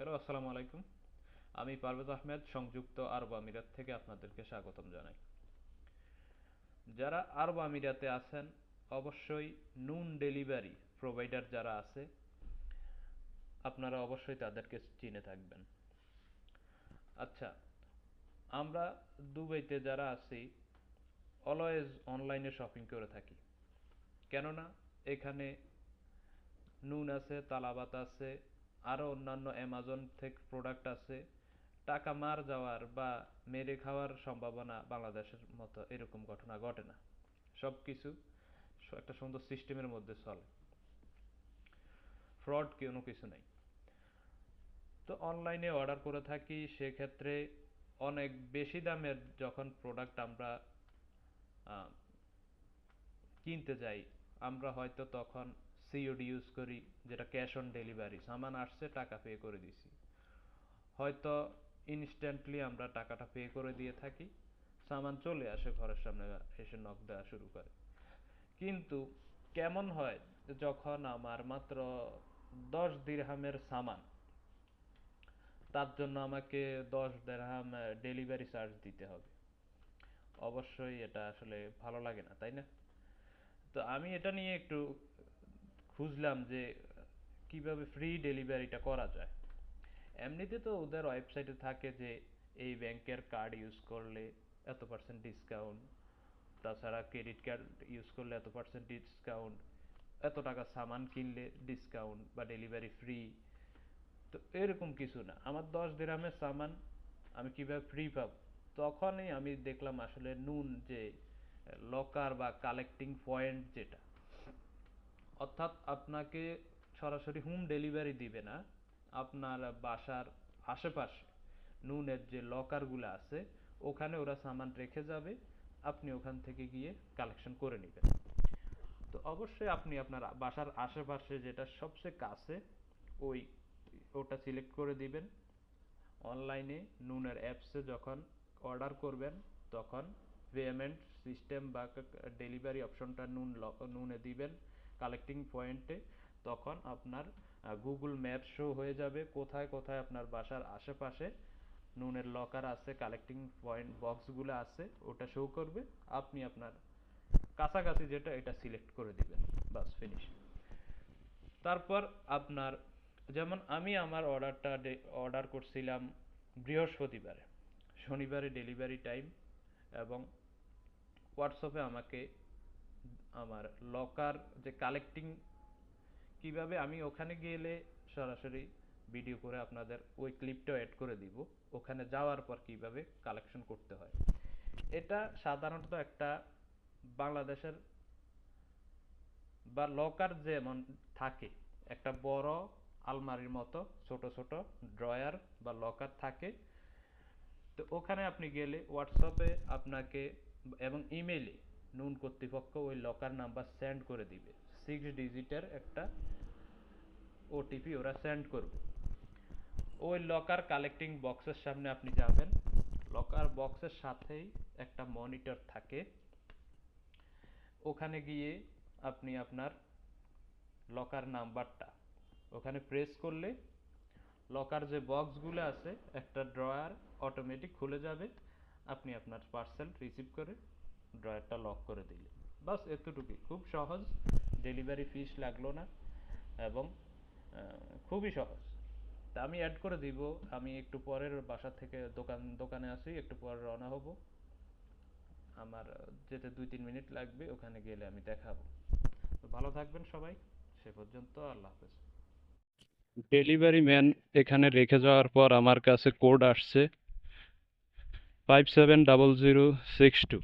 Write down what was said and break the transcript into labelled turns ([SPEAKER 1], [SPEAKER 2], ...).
[SPEAKER 1] Hello, আসসালামু আলাইকুম। আমি পারভেজ আহমেদ, সংযুক্ত আরব আমিরাত থেকে আপনাদেরকে স্বাগতম জানাই। যারা আরব আমিরাতে আছেন, অবশ্যই নুন ডেলিভারি প্রোভাইডার যারা আছে, আপনারা অবশ্যই তাদেরকে চিনে থাকবেন। আচ্ছা আমরা দুবাইতে যারা আছি, অলওয়েজ অনলাইনে শপিং করে থাকি। কেননা, এখানে নুন আছে, তালাবাত আছে আরও অন্যান্য অ্যামাজন থেকে প্রোডাক্ট আছে। টাকা মার যাওয়ার বা মেরে খাওয়ার সম্ভাবনা বাংলাদেশের মতো এরকম ঘটনা ঘটে না। সব কিছু একটা সুন্দর সিস্টেমের মধ্যে চলে। ফ্রড কোনো কিছু নাই। তো অনলাইনে অর্ডার করে থাকি, সেক্ষেত্রে অনেক বেশি দামের যখন প্রোডাক্ট আমরা কিনতে যাই, আমরা হয়তো তখন সিওডি ইউজ করি, যেটা ক্যাশ অন ডেলিভারি সামান আসছে, টাকা পে করে দিছি। হয়তো ইনস্ট্যান্টলি আমরা টাকাটা পে করে দিয়ে থাকি, সামান চলে আসে ঘরের সামনে এসে নক দেওয়া শুরু করে। কিন্তু কেমন হয় যখন আমার মাত্র দশ দিরহামের সামান, তার জন্য আমাকে দশ দেড়হাম ডেলিভারি চার্জ দিতে হবে। অবশ্যই এটা আসলে ভালো লাগে না, তাই না? তো আমি এটা নিয়ে একটু খুঁজলাম যে কীভাবে ফ্রি ডেলিভারিটা করা যায়। এমনিতে তো ওদের ওয়েবসাইটে থাকে যে এই ব্যাংকের কার্ড ইউজ করলে এত পার্সেন্ট ডিসকাউন্ট তাছাড়া ক্রেডিট কার্ড ইউজ করলে এত পার্সেন্ট ডিসকাউন্ট এত টাকা সামান কিনলে ডিসকাউন্ট বা ডেলিভারি ফ্রি তো এরকম কিছু না। আমার দশ দিরামের সামান আমি কীভাবে ফ্রি পাবো? তখনই আমি দেখলাম আসলে নুন যে লকার বা কালেক্টিং পয়েন্ট যেটা অর্থাৎ আপনাকে সরাসরি হোম ডেলিভারি দিবে না, আপনার বাসার আশেপাশে। নুনের যে লকারগুলো আছে, ওখানে ওরা সামান রেখে যাবে, আপনি ওখান থেকে গিয়ে কালেকশন করে নেবেন। তো অবশ্যই আপনি আপনার বাসার আশেপাশে যেটা সবচেয়ে কাছে, ওই ওটা সিলেক্ট করে দিবেন। অনলাইনে নুনের অ্যাপসে যখন অর্ডার করবেন, তখন পেমেন্ট সিস্টেম বা ডেলিভারি অপশনটা নুন নুনে দিবেন। কালেক্টিং পয়েন্টে তখন আপনার গুগল ম্যাপ শো হয়ে যাবে। কোথায় কোথায় আপনার বাসার আশেপাশে নুনের লকার আছে কালেক্টিং পয়েন্ট বক্সগুলো আছে, ওটা শো করবে। আপনি আপনার কাছাকাছি যেটা, এটা সিলেক্ট করে দিবেন। বাস ফিনিশ তারপর আপনার, যেমন আমি আমার অর্ডারটা অর্ডার করছিলাম বৃহস্পতিবারে। শনিবারে ডেলিভারি টাইম এবং হোয়াটসঅ্যাপে আমাকে আমার লকার যে কালেক্টিং কীভাবে আমি ওখানে গেলে সরাসরি ভিডিও করে আপনাদের ওই ক্লিপটাও অ্যাড করে দিব। ওখানে যাওয়ার পর কীভাবে কালেকশন করতে হয়। এটা সাধারণত একটা বাংলাদেশের বা লকার যেমন থাকে, একটা বড় আলমারির মতো, ছোট ছোট ড্রয়ার বা লকার থাকে। তো ওখানে আপনি গেলে হোয়াটসঅ্যাপে আপনাকে এবং ইমেইলে নুন কর্তৃপক্ষ ওই লকার নাম্বার সেন্ড করে দিবে। সিক্স ডিজিটের একটা ওটিপি ওরা সেন্ড করবে। ওই লকার কালেক্টিং বক্সের সামনে আপনি যাবেন। লকার বক্সের সাথেই একটা মনিটর থাকে। ওখানে গিয়ে আপনি আপনার লকার নাম্বারটা ওখানে প্রেস করলে লকার যে বক্সগুলো আছে, একটা ড্রয়ার অটোমেটিক খুলে যাবে। আপনি আপনার পার্সেল রিসিভ করে ড্রয়ারটা লক করে দিলেন বাস এতটুকুই। খুব সহজ। ডেলিভারি ফিস লাগল না এবং খুবই সহজ। তা আমি অ্যাড করে দিব। আমি একটু পরের বাসা থেকে দোকান, দোকানে আসি। একটু পর রওনা হব। আমার যেতে দুই তিন মিনিট লাগবে। ওখানে গেলে আমি দেখাবো। ভালো থাকবেন সবাই। সে পর্যন্ত আল্লাহ হাফেজ। ডেলিভারি ম্যান এখানে রেখে যাওয়ার পর আমার কাছে কোড আসছে five seven double zero six two